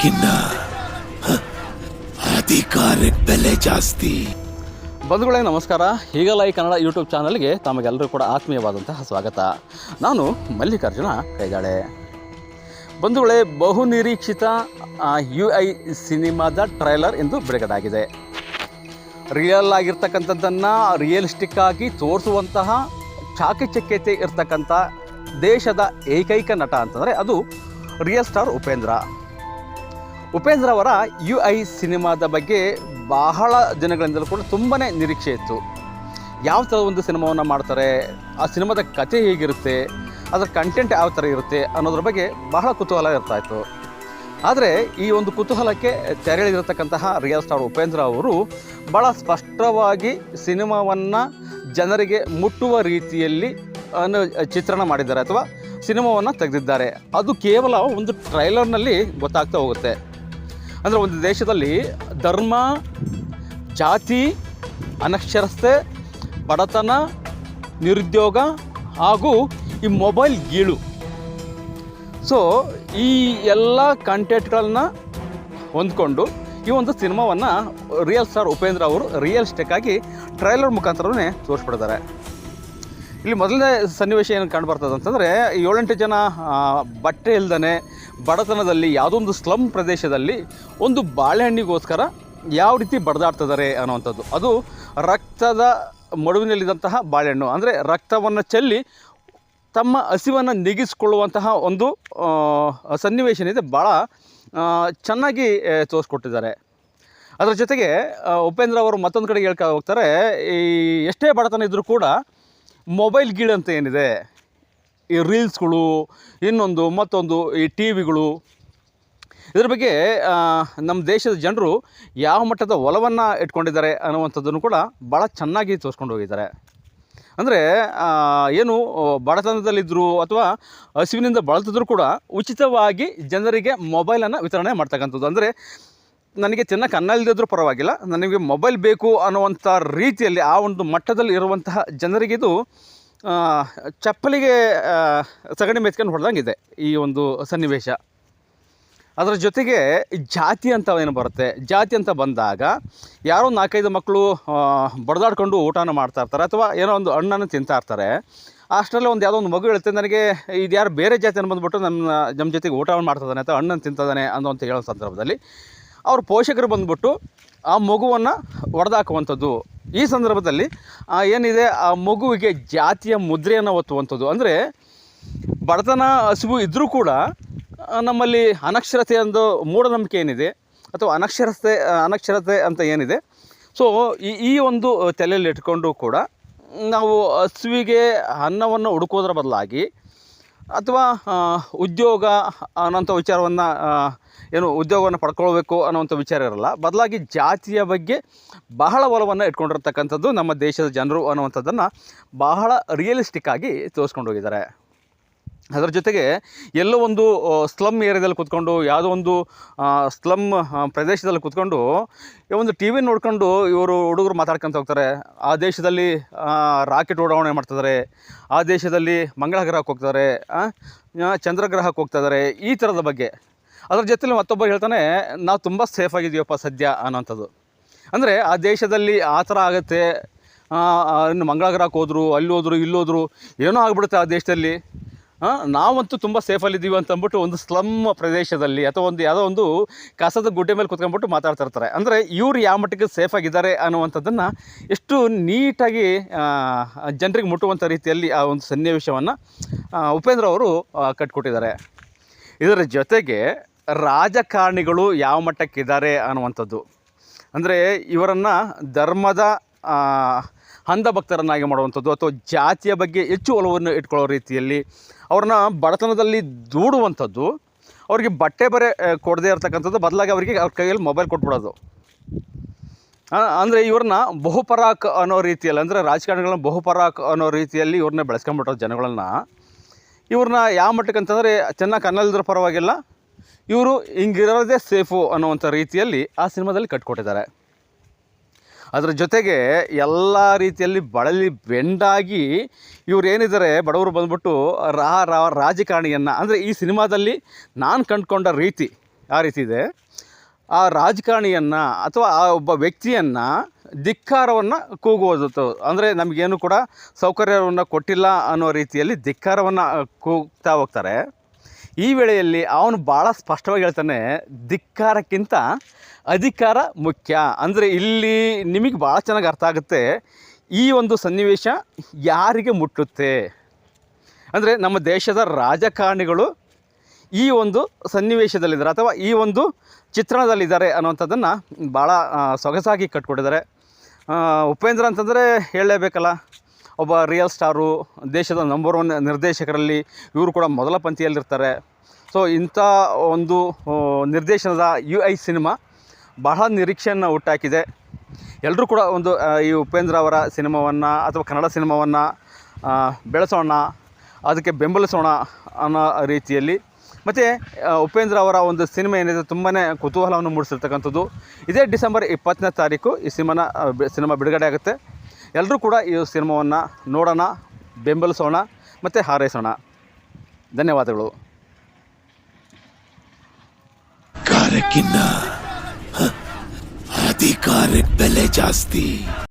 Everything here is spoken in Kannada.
ಹಣಕ್ಕಿನ್ನ ಹ, ಅಧಿಕಾರಕ್ಕೆ ಬೆಲೆ ಜಾಸ್ತಿ. ಬಂಧುಗಳೇ ನಮಸ್ಕಾರ. ಈಗಲೈ ಈ ಕನ್ನಡ ಯೂಟ್ಯೂಬ್ ಚಾನಲ್ಗೆ ತಮಗೆಲ್ಲರೂ ಕೂಡ ಆತ್ಮೀಯವಾದಂತಹ ಸ್ವಾಗತ. ನಾನು ಮಲ್ಲಿಕಾರ್ಜುನ ಕೈದಾಳೆ ಬಂಧುಗಳೇ ಬಹು ನಿರೀಕ್ಷಿತ ಯು ಐ ಸಿನಿಮಾದ ಟ್ರೈಲರ್ ಎಂದು ಬಿಡುಗಡೆಯಾಗಿದೆ. ರಿಯಲ್ ಆಗಿರ್ತಕ್ಕಂಥದ್ದನ್ನು ರಿಯಲಿಸ್ಟಿಕ್ ಆಗಿ ತೋರಿಸುವಂತಹ ಚಾಕಚಕ್ಯತೆ ಇರ್ತಕ್ಕಂಥ ದೇಶದ ಏಕೈಕ ನಟ ಅಂತಂದರೆ ಅದು ರಿಯಲ್ ಸ್ಟಾರ್ ಉಪೇಂದ್ರ. ಉಪೇಂದ್ರ ಅವರ ಯು ಐ ಸಿನಿಮಾದ ಬಗ್ಗೆ ಬಹಳ ದಿನಗಳಿಂದಲೂ ಕೂಡ ತುಂಬಾ ನಿರೀಕ್ಷೆ ಇತ್ತು. ಯಾವ ಥರ ಒಂದು ಸಿನಿಮಾವನ್ನು ಮಾಡ್ತಾರೆ, ಆ ಸಿನಿಮಾದ ಕಥೆ ಹೇಗಿರುತ್ತೆ, ಅದರ ಕಂಟೆಂಟ್ ಯಾವ ಥರ ಇರುತ್ತೆ ಅನ್ನೋದ್ರ ಬಗ್ಗೆ ಬಹಳ ಕುತೂಹಲ ಇರ್ತಾ ಇತ್ತು. ಆದರೆ ಈ ಒಂದು ಕುತೂಹಲಕ್ಕೆ ತೆರಳಿರತಕ್ಕಂತಹ ರಿಯಲ್ ಸ್ಟಾರ್ ಉಪೇಂದ್ರ ಅವರು ಭಾಳ ಸ್ಪಷ್ಟವಾಗಿ ಸಿನಿಮಾವನ್ನು ಜನರಿಗೆ ಮುಟ್ಟುವ ರೀತಿಯಲ್ಲಿ ಚಿತ್ರಣ ಮಾಡಿದ್ದಾರೆ ಅಥವಾ ಸಿನಿಮಾವನ್ನು ತೆಗೆದಿದ್ದಾರೆ. ಅದು ಕೇವಲ ಒಂದು ಟ್ರೈಲರ್ನಲ್ಲಿ ಗೊತ್ತಾಗ್ತಾ ಹೋಗುತ್ತೆ. ಅಂದರೆ ಒಂದು ದೇಶದಲ್ಲಿ ಧರ್ಮ, ಜಾತಿ ಅನಕ್ಷರತೆ ಬಡತನ, ನಿರುದ್ಯೋಗ ಹಾಗೂ ಈ ಮೊಬೈಲ್ ಗೀಳು. ಸೊ ಈ ಎಲ್ಲ ಕಂಟೆಂಟ್ಗಳನ್ನ ಹೊಂದ್ಕೊಂಡು ಈ ಒಂದು ಸಿನಿಮಾವನ್ನು ರಿಯಲ್ ಸ್ಟಾರ್ ಉಪೇಂದ್ರ ಅವರು ರಿಯಲಿಸ್ಟಿಕ್ ಆಗಿ ಟ್ರೈಲರ್ ಮುಖಾಂತರನೇ ತೋರಿಸ್ಬಿಡ್ತಾರೆ ಇಲ್ಲಿ ಮೊದಲನೇ ಸನ್ನಿವೇಶ ಏನು ಕಂಡು ಬರ್ತದೆ ಅಂತಂದರೆ ಏಳೆಂಟು ಜನ ಬಟ್ಟೆ ಇಲ್ದೇ ಬಡತನದಲ್ಲಿ, ಯಾವುದೊಂದು ಸ್ಲಮ್ ಪ್ರದೇಶದಲ್ಲಿ ಒಂದು ಬಾಳೆಹಣ್ಣಿಗೋಸ್ಕರ ಯಾವ ರೀತಿ ಬಡ್ದಾಡ್ತಿದ್ದಾರೆ ಅನ್ನುವಂಥದ್ದು. ಅದು ರಕ್ತದ ಮಡುವಿನಲ್ಲಿದ್ದಂತಹ ಬಾಳೆಹಣ್ಣು. ಅಂದರೆ ರಕ್ತವನ್ನು ಚೆಲ್ಲಿ ತಮ್ಮ ಹಸಿವನ್ನು ನೆಗಿಸಿಕೊಳ್ಳುವಂತಹ ಒಂದು ಸನ್ನಿವೇಶ ಏನಿದೆ ಭಾಳ ಚೆನ್ನಾಗಿ ತೋರಿಸ್ಕೊಟ್ಟಿದ್ದಾರೆ. ಅದರ ಜೊತೆಗೆ ಉಪೇಂದ್ರ ಅವರು ಮತ್ತೊಂದು ಕಡೆಗೆ ಹೇಳ್ಕೊ ಹೋಗ್ತಾರೆ, ಈ ಎಷ್ಟೇ ಬಡತನ ಇದ್ದರೂ ಕೂಡ ಮೊಬೈಲ್ ಗೀಳಂತ ಏನಿದೆ? ಈ ರೀಲ್ಸ್ಗಳು, ಇನ್ನೊಂದು, ಮತ್ತೊಂದು ಈ ಟಿ ವಿಗಳು. ಇದ್ರ ಬಗ್ಗೆ ನಮ್ಮ ದೇಶದ ಜನರು ಯಾವ ಮಟ್ಟದ ಒಲವನ್ನು ಇಟ್ಕೊಂಡಿದ್ದಾರೆ ಅನ್ನುವಂಥದ್ದನ್ನು ಕೂಡ ಭಾಳ ಚೆನ್ನಾಗಿ ತೋರಿಸ್ಕೊಂಡು ಹೋಗಿದ್ದಾರೆ. ಅಂದರೆ ಏನು ಬಡತನದಲ್ಲಿದ್ದರು ಅಥವಾ ಹಸಿವಿನಿಂದ ಬಳಲ್ತಿದ್ರು ಕೂಡ ಉಚಿತವಾಗಿ ಜನರಿಗೆ ಮೊಬೈಲನ್ನು ವಿತರಣೆ ಮಾಡ್ತಕ್ಕಂಥದ್ದು. ಅಂದರೆ, ನನಗೆ ತಿನ್ನಕ್ಕೆ ಅನ್ನ ಪರವಾಗಿಲ್ಲ. ನನಗೆ ಮೊಬೈಲ್ ಬೇಕು ಅನ್ನುವಂಥ ರೀತಿಯಲ್ಲಿ ಆ ಒಂದು ಮಟ್ಟದಲ್ಲಿ ಇರುವಂತಹ ಜನರಿಗಿದು ಚಪ್ಪಲಿಗೆ ಸಗಣಿ ಮೆತ್ಕೊಂಡು ಹೊಡೆದಂಗಿದೆ ಈ ಒಂದು ಸನ್ನಿವೇಶ. ಅದರ ಜೊತೆಗೆ ಜಾತಿ ಅಂತ ಏನು ಬರುತ್ತೆ? ಜಾತಿ ಅಂತ ಬಂದಾಗ ಯಾರೋ ನಾಲ್ಕೈದು ಮಕ್ಕಳು ಬಡದಾಡ್ಕೊಂಡು ಊಟನ ಮಾಡ್ತಾ ಇರ್ತಾರೆ ಅಥವಾ ಏನೋ ಒಂದು ಹಣ್ಣನ್ನು ತಿಂತಾ ಇರ್ತಾರೆ. ಅಷ್ಟರಲ್ಲೇ ಒಂದು ಯಾವುದೋ ಒಂದು ಮಗು ಹೇಳ್ತೇನೆ ನನಗೆ ಇದು ಯಾರು ಬೇರೆ ಜಾತಿಯನ್ನು ಬಂದುಬಿಟ್ಟು ನಮ್ಮ ನಮ್ಮ ಜೊತೆಗೆ ಊಟವನ್ನು ಮಾಡ್ತಿದ್ದಾನೆ ಅಥವಾ ಹಣ್ಣನ್ನು ತಿಂತಿದ್ದಾನೆ ಅನ್ನೋಂತ ಹೇಳೋ ಸಂದರ್ಭದಲ್ಲಿ ಅವ್ರ ಪೋಷಕರು ಬಂದ್ಬಿಟ್ಟು ಆ ಮಗುವನ್ನು ಹೊಡೆದಾಕುವಂಥದ್ದು ಈ ಸಂದರ್ಭದಲ್ಲಿ ಏನಿದೆ, ಆ ಮಗುವಿಗೆ ಜಾತಿಯ ಮುದ್ರೆಯನ್ನು ಒತ್ತುವಂಥದ್ದು. ಅಂದರೆ, ಬಡತನ, ಹಸಿವು ಇದ್ದರೂ ಕೂಡ ನಮ್ಮಲ್ಲಿ ಅನಕ್ಷರತೆ ಒಂದು ಮೂಢನಂಬಿಕೆ ಏನಿದೆ, ಅಥವಾ ಅನಕ್ಷರತೆ ಅನಕ್ಷರತೆ ಅಂತ ಏನಿದೆ, ಸೊ, ಈ ಈ ಒಂದು ತಲೆಯಲ್ಲಿ ಇಟ್ಕೊಂಡು ಕೂಡ ನಾವು ಹಸುವಿಗೆ ಅನ್ನವನ್ನು ಹುಡುಕೋದ್ರ ಬದಲಾಗಿ ಅಥವಾ ಉದ್ಯೋಗ ಅನ್ನೋಂಥ ವಿಚಾರವನ್ನು ಏನು ಉದ್ಯೋಗವನ್ನು ಪಡ್ಕೊಳ್ಬೇಕು ಅನ್ನೋವಂಥ ವಿಚಾರ ಇರಲ್ಲ. ಬದಲಾಗಿ ಜಾತಿಯ ಬಗ್ಗೆ ಬಹಳ ಒಲವನ್ನು ಇಟ್ಕೊಂಡಿರ್ತಕ್ಕಂಥದ್ದು ನಮ್ಮ ದೇಶದ ಜನರು ಅನ್ನುವಂಥದ್ದನ್ನು ಬಹಳ ರಿಯಲಿಸ್ಟಿಕ್ಕಾಗಿ ತೋರಿಸ್ಕೊಂಡು ಹೋಗಿದ್ದಾರೆ. ಅದರ ಜೊತೆಗೆ ಎಲ್ಲೋ ಒಂದು ಸ್ಲಮ್ ಏರಿಯಾದಲ್ಲಿ ಕೂತ್ಕೊಂಡು, ಯಾವುದೋ ಒಂದು ಸ್ಲಮ್ ಪ್ರದೇಶದಲ್ಲಿ ಕೂತ್ಕೊಂಡು ಒಂದು ಟಿ ವಿ ನೋಡ್ಕೊಂಡು ಇವರು ಹುಡುಗರು ಮಾತಾಡ್ಕೊಂತ ಹೋಗ್ತಾರೆ. ಆ ದೇಶದಲ್ಲಿ ರಾಕೆಟ್ ಉಡಾವಣೆ ಮಾಡ್ತಿದ್ದಾರೆ. ಆ ದೇಶದಲ್ಲಿ ಮಂಗಳ ಗ್ರಹಕ್ಕೆ ಹೋಗ್ತಾರೆ ಚಂದ್ರಗ್ರಹಕ್ಕೆ ಹೋಗ್ತಾ ಹೋಗ್ತಾಯಿದ್ದಾರೆ ಈ ಥರದ ಬಗ್ಗೆ. ಅದರ ಜೊತೆಲಿ ಮತ್ತೊಬ್ಬ ಹೇಳ್ತಾನೆ, ನಾವು ತುಂಬ ಸೇಫ್ ಆಗಿದ್ದೀವಪ್ಪ ಸದ್ಯ ಅನ್ನೋಂಥದ್ದು ಅಂದರೆ ಆ ದೇಶದಲ್ಲಿ ಆ ಥರ ಆಗುತ್ತೆ ಇನ್ನು ಮಂಗಳ ಗ್ರಹಕ್ಕೆ ಹೋದ್ರು, ಅಲ್ಲಿ ಹೋದ್ರು ಇಲ್ಲೋದ್ರು ಏನೋ ಆಗ್ಬಿಡುತ್ತೆ ಆ ದೇಶದಲ್ಲಿ. ನಾವಂತೂ ತುಂಬ ಸೇಫಲ್ಲಿದ್ದೀವಿ ಅಂತ ಅಂದ್ಬಿಟ್ಟು ಒಂದು ಸ್ಲಮ್ ಪ್ರದೇಶದಲ್ಲಿ ಅಥವಾ ಒಂದು ಯಾವುದೋ ಒಂದು ಕಸದ ಗುಡ್ಡೆ ಮೇಲೆ ಕುತ್ಕೊಂಡ್ಬಿಟ್ಟು ಮಾತಾಡ್ತಾ ಇರ್ತಾರೆ. ಅಂದರೆ ಇವ್ರು ಯಾವ ಮಟ್ಟಿಗೆ ಸೇಫ್ ಆಗಿದ್ದಾರೆ ಅನ್ನುವಂಥದ್ದನ್ನು ಎಷ್ಟು ನೀಟಾಗಿ ಜನರಿಗೆ ಮುಟ್ಟುವಂಥ ರೀತಿಯಲ್ಲಿ ಆ ಒಂದು ಸನ್ನಿವೇಶವನ್ನು ಉಪೇಂದ್ರ ಅವರು ಕಟ್ಕೊಟ್ಟಿದ್ದಾರೆ. ಇದರ ಜೊತೆಗೆ ರಾಜಕಾರಣಿಗಳು ಯಾವ ಮಟ್ಟಕ್ಕಿದ್ದಾರೆ ಅನ್ನುವಂಥದ್ದು. ಅಂದರೆ ಇವರನ್ನು ಧರ್ಮದ ಅಂಧಭಕ್ತರನ್ನಾಗಿ ಮಾಡುವಂಥದ್ದು ಅಥವಾ ಜಾತಿಯ ಬಗ್ಗೆ ಹೆಚ್ಚು ಒಲವನ್ನು ಇಟ್ಕೊಳ್ಳೋ ರೀತಿಯಲ್ಲಿ ಅವ್ರನ್ನ ಬಡತನದಲ್ಲಿ ದೂಡುವಂಥದ್ದು, ಅವರಿಗೆ ಬಟ್ಟೆ ಬರೆ ಕೊಡದೇ ಇರತಕ್ಕಂಥದ್ದು ಬದಲಾಗಿ ಅವರಿಗೆ ಅವ್ರ ಕೈಯಲ್ಲಿ ಮೊಬೈಲ್ ಕೊಟ್ಬಿಡೋದು. ಅಂದರೆ ಇವ್ರನ್ನ ಬಹುಪರಾಕ್ ಅನ್ನೋ ರೀತಿಯಲ್ಲಿ, ಅಂದರೆ ರಾಜಕಾರಣಿಗಳನ್ನ ಬಹುಪರಾಕ್ ಅನ್ನೋ ರೀತಿಯಲ್ಲಿ ಇವ್ರನ್ನ ಬೆಳೆಸ್ಕೊಂಡ್ಬಿಟ್ಟೋ ಜನಗಳನ್ನ. ಇವ್ರನ್ನ ಯಾವ ಮಟ್ಟಕ್ಕೆ ಅಂತಂದರೆ ಚೆನ್ನಾಗಿ ಕನ್ನಲ್ದ್ರ ಪರವಾಗಿಲ್ಲ, ಇವರು ಹಿಂಗಿರೋದೇ ಸೇಫು ಅನ್ನೋವಂಥ ರೀತಿಯಲ್ಲಿ ಆ ಸಿನಿಮಾದಲ್ಲಿ ಕಟ್ಕೊಟ್ಟಿದ್ದಾರೆ. ಅದರ ಜೊತೆಗೆ ಎಲ್ಲ ರೀತಿಯಲ್ಲಿ ಬಳಲಿ ಬೆಂಡಾಗಿ ಇವ್ರು ಏನಿದ್ದಾರೆ, ಬಡವರು ಬಂದ್ಬಿಟ್ಟು ರಾ ರಾಜಕಾರಣಿಯನ್ನು, ಅಂದರೆ ಈ ಸಿನಿಮಾದಲ್ಲಿ ನಾನು ಕಂಡುಕೊಂಡ ರೀತಿ ಆ ರೀತಿ ಇದೆ. ಆ ರಾಜಕಾರಣಿಯನ್ನು ಅಥವಾ ಆ ಒಬ್ಬ ವ್ಯಕ್ತಿಯನ್ನು ಧಿಕ್ಕಾರವನ್ನು ಕೂಗುವುದು. ಅಂದರೆ ನಮಗೇನು ಕೂಡ ಸೌಕರ್ಯವನ್ನು ಕೊಟ್ಟಿಲ್ಲ ಅನ್ನೋ ರೀತಿಯಲ್ಲಿ ಧಿಕ್ಕಾರವನ್ನು ಕೂಗ್ತಾ ಹೋಗ್ತಾರೆ. ಈ ವೇಳೆಯಲ್ಲಿ ಅವನು ಭಾಳ ಸ್ಪಷ್ಟವಾಗಿ ಹೇಳ್ತಾನೆ, ಧಿಕ್ಕಾರಕ್ಕಿಂತ ಅಧಿಕಾರ ಮುಖ್ಯ. ಅಂದರೆ ಇಲ್ಲಿ ನಿಮಗೆ ಭಾಳ ಚೆನ್ನಾಗಿ ಅರ್ಥ ಆಗುತ್ತೆ, ಈ ಒಂದು ಸನ್ನಿವೇಶ ಯಾರಿಗೆ ಮುಟ್ಟುತ್ತೆ? ಅಂದರೆ ನಮ್ಮ ದೇಶದ ರಾಜಕಾರಣಿಗಳು ಈ ಒಂದು ಸನ್ನಿವೇಶದಲ್ಲಿದ್ದಾರೆ, ಅಥವಾ ಈ ಒಂದು ಚಿತ್ರಣದಲ್ಲಿದ್ದಾರೆ ಅನ್ನುವಂಥದ್ದನ್ನು ಭಾಳ ಸೊಗಸಾಗಿ ಕಟ್ಕೊಟ್ಟಿದ್ದಾರೆ. ಉಪೇಂದ್ರ ಅಂತಂದರೆ ಹೇಳಲೇಬೇಕಲ್ಲ? ಒಬ್ಬ ರಿಯಲ್ ಸ್ಟಾರು ದೇಶದ ನಂಬರ್ ಒನ್ ನಿರ್ದೇಶಕರಲ್ಲಿ ಇವರು ಕೂಡ ಮೊದಲ ಪಂಕ್ತಿಯಲ್ಲಿರ್ತಾರೆ ಸೊ ಇಂಥ ಒಂದು ನಿರ್ದೇಶನದ ಯು ಐ ಸಿನಿಮಾ ಬಹಳ ನಿರೀಕ್ಷೆಯನ್ನು ಹುಟ್ಟಾಕಿದೆ. ಎಲ್ಲರೂ ಕೂಡ ಒಂದು ಈ ಉಪೇಂದ್ರ ಅವರ ಸಿನಿಮಾವನ್ನು ಅಥವಾ ಕನ್ನಡ ಸಿನಿಮಾವನ್ನು ಬೆಳೆಸೋಣ, ಅದಕ್ಕೆ ಬೆಂಬಲಿಸೋಣ ಅನ್ನೋ ರೀತಿಯಲ್ಲಿ. ಮತ್ತು ಉಪೇಂದ್ರ ಅವರ ಒಂದು ಸಿನಿಮಾ ಏನಿದೆ ತುಂಬಾ ಕುತೂಹಲವನ್ನು ಮೂಡಿಸಿರ್ತಕ್ಕಂಥದ್ದು. ಇದೇ ಡಿಸೆಂಬರ್ ಇಪ್ಪತ್ತನೇ ತಾರೀಕು ಈ ಸಿನಿಮಾನ ಸಿನಿಮಾ ಬಿಡುಗಡೆ ಆಗುತ್ತೆ. ಎಲ್ಲರೂ ಕೂಡ ಈ ಸಿನಿಮಾವನ್ನು ನೋಡೋಣ ಬೆಂಬಲಿಸೋಣ ಮತ್ತು ಹಾರೈಸೋಣ. ಧನ್ಯವಾದಗಳು. ಅಧಿಕಾರಕ್ಕೆ ಬೆಲೆ ಜಾಸ್ತಿ.